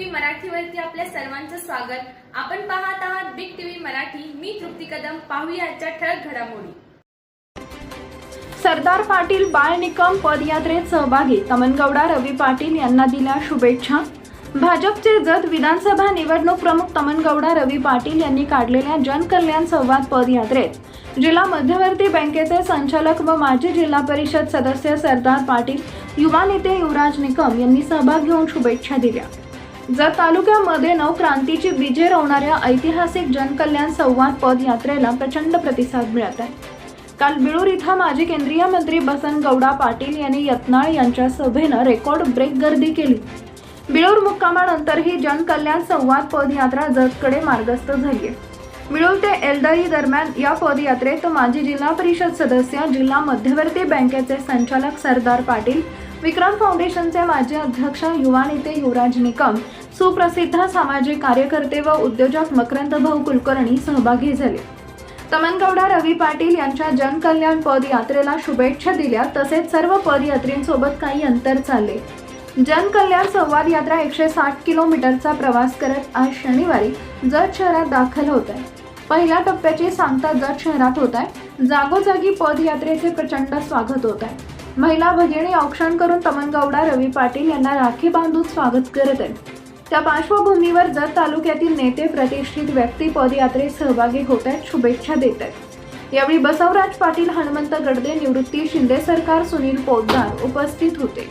मराठीवरती आपल्या सर्वांचं स्वागत. आपण पाहत आहात बिग टीव्ही मराठी. मी तृप्ती कदम. पाहूया आजच्या ठळक घडामोडी. सरदार पाटील बाळ निकम पदयात्रेत सहभागी. तमनगौडा रवी पाटील यांना दिल्या शुभेच्छा. भाजपचे जत विधानसभा निवडणूक प्रमुख तमनगौडा रवी पाटील यांनी काढलेल्या जनकल्याण संवाद पदयात्रेत. जिल्हा मध्यवर्ती बँकेचे संचालक व माजी जिल्हा परिषद सदस्य सरदार पाटील युवा नेते युवराज निकम यांनी सहभाग घेऊन शुभेच्छा दिल्या. जत तालुक्यामध्ये नवक्रांतीची बीजे रोवणाऱ्या ऐतिहासिक जनकल्याण संवाद पदयात्रेला प्रचंड प्रतिसाद मिळत आहे. काल बिळूर इथं माजी केंद्रीय मंत्री बसंत गौडा पाटील यांनी यत्नाळ यांच्या सभेनं रेकॉर्ड ब्रेक गर्दी केली. बिळूर मुक्कामानंतर ही जनकल्याण संवाद पदयात्रा जतकडे मार्गस्थ झाली आहे बिळूर ते एलदरी दरम्यान या पदयात्रेत माजी जिल्हा परिषद सदस्य जिल्हा मध्यवर्ती बँकेचे संचालक सरदार पाटील विक्रम फाउंडेशनचे माजी अध्यक्ष युवा नेते युवराज निकम सुप्रसिद्ध सामाजिक कार्यकर्ते व उद्योजक मकरंद भाऊ कुलकर्णी सहभागी झाले. तमनगौडा रवी पाटील यांच्या जनकल्याण पदयात्रेला शुभेच्छा दिल्या तसेच सर्व पदयात्रींसोबत काही अंतर चालले. जनकल्याण संवाद यात्रा एकशे साठ किलोमीटरचा प्रवास करत आज शनिवारी जत शहरात दाखल होत आहे. पहिल्या टप्प्याची सांगता जत शहरात होत आहे. जागोजागी पदयात्रेचे प्रचंड स्वागत होत आहे. महिला भगिनी औक्षण करून तमनगौडा रवी पाटील यांना राखी बांधून स्वागत करत आहेत. त्या पार्श्वभूमीवर जत तालुक्यातील नेते प्रतिष्ठित व्यक्ती पदयात्रेत सहभागी होत आहेत शुभेच्छा देत आहेत. यावेळी बसवराज पाटील हनुमंत गडदे निवृत्ती शिंदे सरकार सुनील पोद्दार उपस्थित होते.